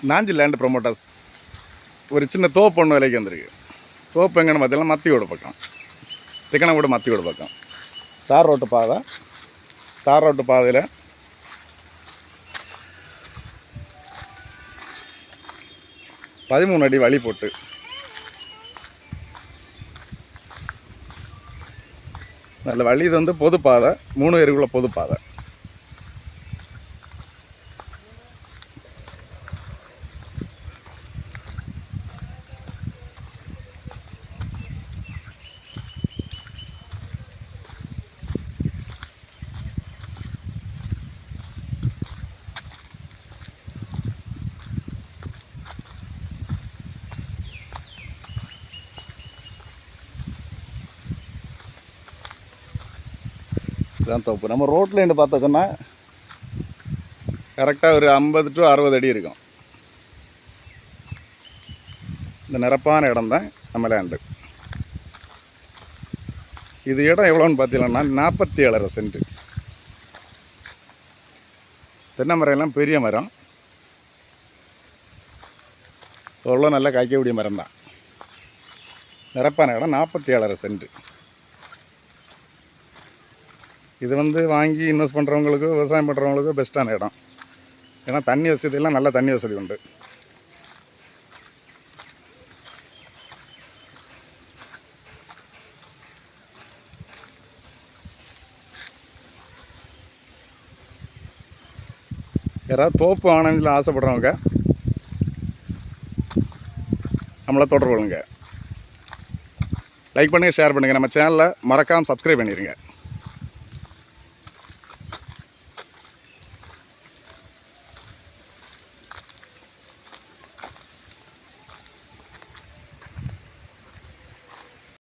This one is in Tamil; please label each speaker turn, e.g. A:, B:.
A: நாஞ்சி லேண்ட் ப்ரொமோட்டர்ஸ் ஒரு சின்ன தோப்பு ஒன்று விலைக்கு வந்திருக்கு. தோப்பு எங்கன்னு பார்த்தீங்கன்னா மத்தியோட பக்கம். திக்கணக்கூட மத்தியோட பக்கம். தார் ரோட்டு பாதை. தார் ரோட்டு பாதையில் பதிமூணு அடி வழி போட்டு நல்ல வழி இது வந்து பொது பாதை. மூணு பேருக்குள்ள பொது பாதை. இதுதான் தோப்பு. நம்ம ரோட்டில் இருந்து பார்த்தோன்னா கரெக்டாக ஒரு ஐம்பது டு அறுபது அடி இருக்கும். இந்த நிரப்பான இடம் தான் நம்ம லேண்டு இது இடம் எவ்வளோன்னு பார்த்தீங்கன்னா நாற்பத்தி ஏழரை சென்ட். தென்னை மரம் எல்லாம் பெரிய மரம். எவ்வளோ நல்லா காய்க்கக்கூடிய மரம் தான். நிரப்பான இடம் நாற்பத்தி ஏழரை சென்ட். இது வந்து வாங்கி இன்வெஸ்ட் பண்ணுறவங்களுக்கு விவசாயம் பண்ணுறவங்களுக்கு பெஸ்ட்டான இடம். ஏன்னா தண்ணி வசதியெல்லாம் நல்ல தண்ணி வசதி உண்டு. யாராவது தோப்பு ஆனந்தில் ஆசைப்படுறவங்க நம்மளை தொடர்பு கொள்ளுங்க. லைக் பண்ணுங்கள் ஷேர் பண்ணுங்கள் நம்ம சேனலை மறக்காமல் சப்ஸ்கிரைப் பண்ணிடுங்க